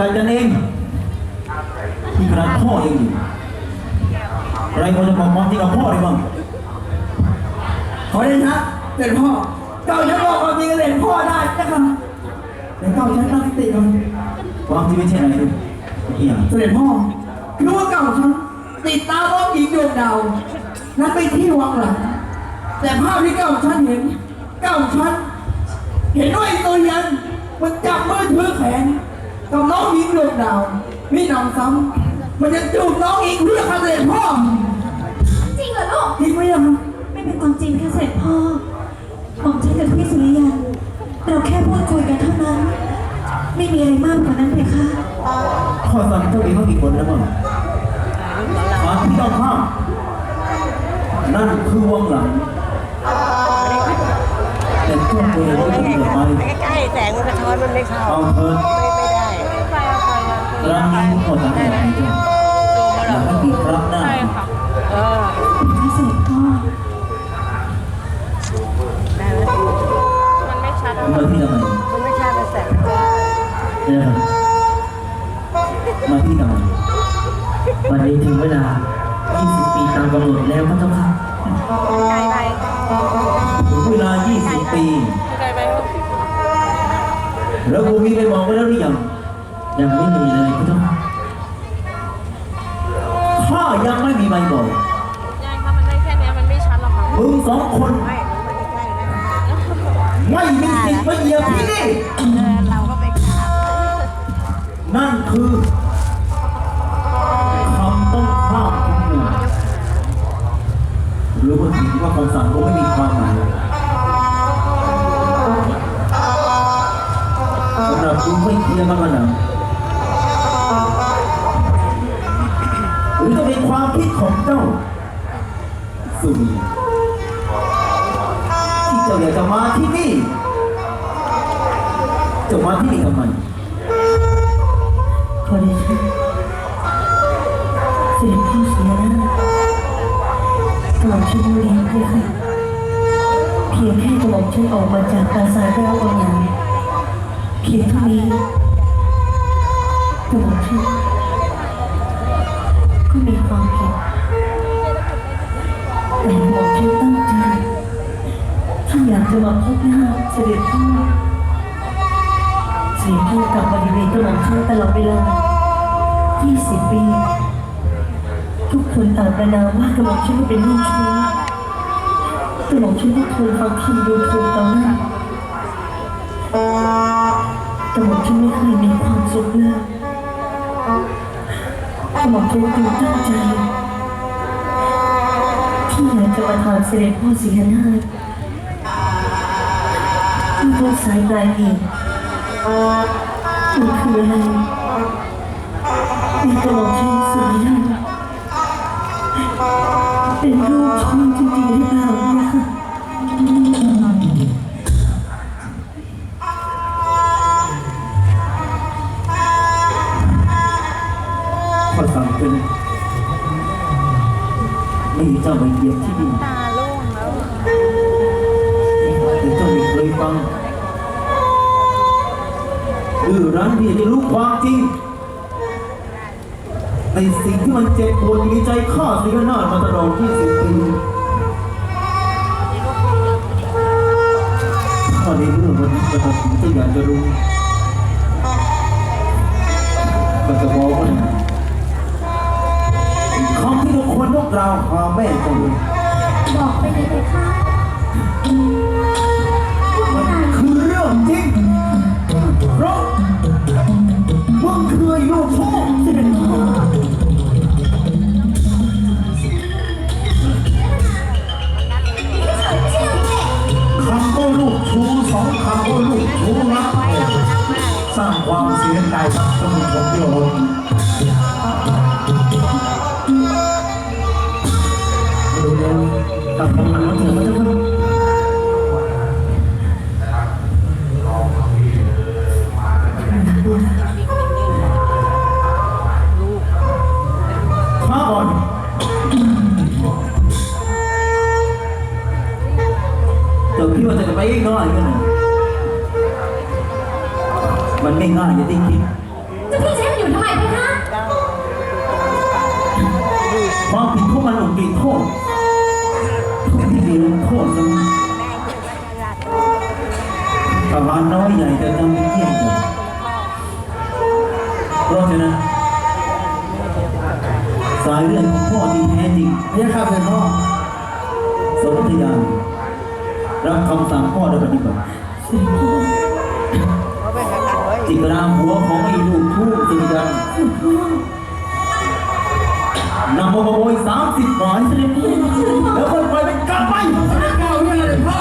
ไกลกันเองที่ขนาดพ่อยังอยู่ใครพอจะบอกความจริงกับพ่อได้บ้างขอเดชะเสด็จพ่อเจ้าจะบอกความจริงเสด็จพ่อได้นะครับแต่เจ้าฉันตั้งสติก่อนความจริงไม่ใช่อะไรเลยอีกอย่างเสด็จพ่อคือว่าเก่าฉันติดตามองหญิงดวงดาวนัดไปที่วังหลังแต่ภาพที่เก่าฉันเห็น เก่าฉันเห็นว่าไอ้ตัวยันมันจับมือถือแขน กับน้องหญิงดวงดาว มีหนำซ้ำมันจะจูบน้องอีกเพื่อคาเสด็จพ่อจริงเหรอลูกจริงไหมยังไม่เป็นความจริงแค่เสร็จพ่อผมใช้กับพี่สุริยันเราแค่พูดคุยกันเท่านั้น ไม่มีอะไรมากกว่านั้นเลยค่ะพ่อสั่งเจ้าเองเขากี่คนแล้วบ้างความที่ต้องห้ามนั่นคือวงหลังแต่เจ้าตัวเองก็ต้องเกิดไปใกล้ๆแสงมันสะท้อนมันไม่เข้าเอาเถิดไม่ไม่ได้ ร้านนี้ขอสั่งให้แบบนี้จ้ะอยากให้ติดรับหน้าเออพี่เสร็จพ่อได้แล้วมาที่ทำไมมันไม่ใช่เป็นแสงเนี่ยมาที่ทำไมวันนี้ถึงเวลา 20 ปีตามกำหนดแล้วพระเจ้าค่ะไกลไปถึงเวลา 20 ปี ไกลไปแล้วกูมีไปมองไว้แล้วหรือยัง ยังไม่มีเลยพระเจ้าค่ะข้ายังไม่มีใบบอกยายคะมันได้แค่เนี้ยมันไม่ชัดหรอกค่ะมึงสองคนไม่มันไม่ใกล้นะไม่มีสิทธิ์มาเหยียบที่นี่เออเราก็ไปกราบนั่นคือคำต้องห้ามของกูหรือว่าถือว่าคำสั่งกูไม่มีความหมายสำหรับกูไม่เคลียร์มันมาหนัง สุนีที่เจ้าอยากจะมาที่นี่จะมาที่นี่ทำไมขอเดชะเสด็จพ่เสียแล้วกระหม่อมฉันรู้แล้วเลยค่ะเพียงแค่กระหม่อมฉันออกมาจากปราสาทแล้วบางอย่างเพียงเท่านี้ มาพบหน้าเสด็จพ่อเสียงพูดกับบริเวณกระหม่อมฉันตลอดเวลา 20 ปี ทุกคนต่างประนามว่ากระหม่อมฉันไม่เป็นลูกชู้กระหม่อมฉันก็เคยฟังคำดูถูกตอนนั้นกระหม่อมฉันไม่เคยมีความสุขเลยกระหม่อมฉันตั้งใจที่อยากจะมาถามเสด็จพ่อสีหนาถ ที่ต้นสายปลายเหตุมันคืออะไรมีกระบอกเชิงสวยยังเป็นรูปช่องจริงๆหรือเปล่า ความจริงในสิ่งที่มันเจ็บปวดอยู่ในใจข้าสิงหนาถมาตลอดที่สิบปีข้าในเมื่อวันนี้กระทำจะอยากจะรู้ก็จะบอกว่าคำที่ทุกคนต้องกล่าวหาแม่ตัวเองบอกไปเลยค่ะ สองคำว่าลูกชูนะสร้างความเสียใจกับสมุทรผมโยนเร็วๆกลับมาหาเถอะพระเไม่ง่ายันาดมันไม่ง่ายอย่างที่คิดจะพี่ใช้อยู่ทำไมเพคะความผิดพวกมันหลงกินโทษ รับคำสั่งพ่อโดยปฏิบัติจิตรามหัวของอ้ลูกทูกสีดำนำมาขโมยสามสิบหมอนแล้วคนไปนกลับไปเก้าเรื่องเลยพ่อ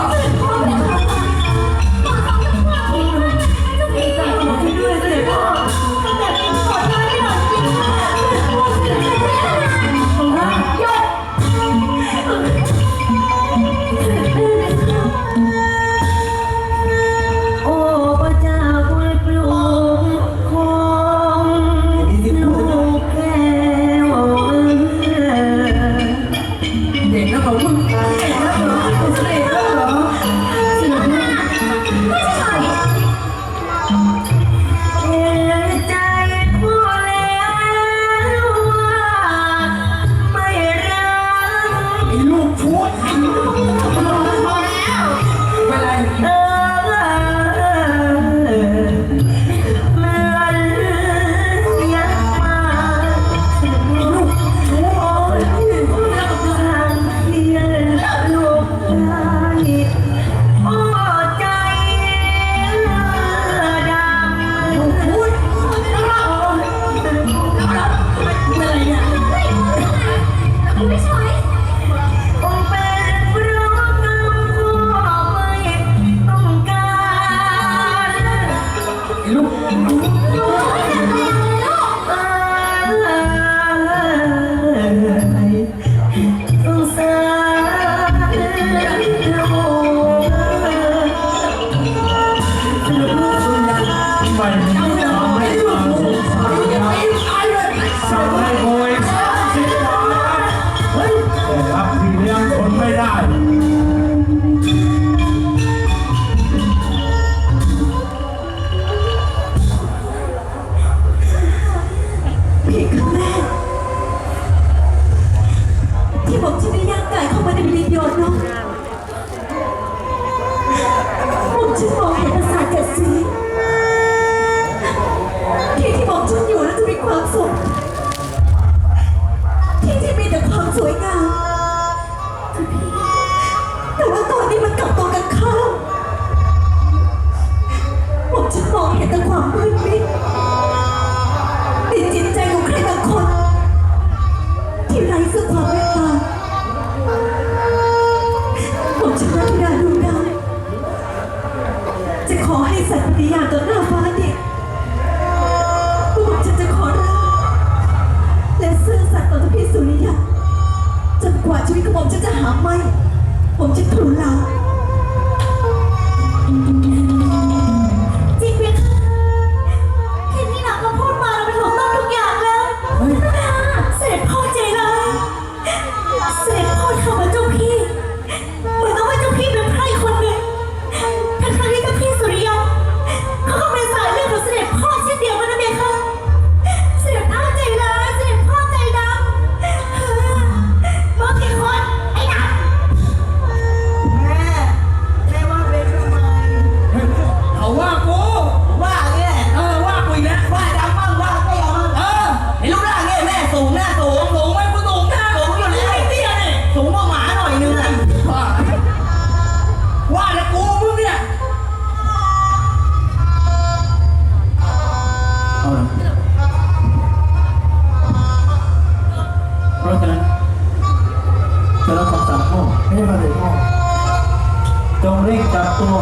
เร่งจับตัว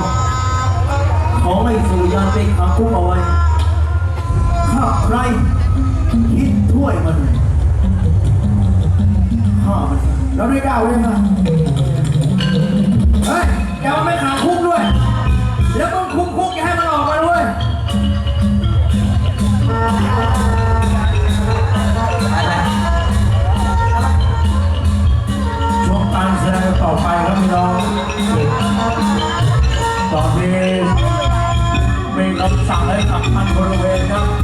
ขอไม่สู่ยานเป็นขัคุ้มเอาไว้ ถ้าใครคิดถ้วยมันข้ามันแล้วได้ดาวด้วยมั้เฮ้ยแกว่าไม่ขางคุ้มด้วย แล้วต้องคุ้มคุ้ม สั่งให้ขับพันบริเวณครับ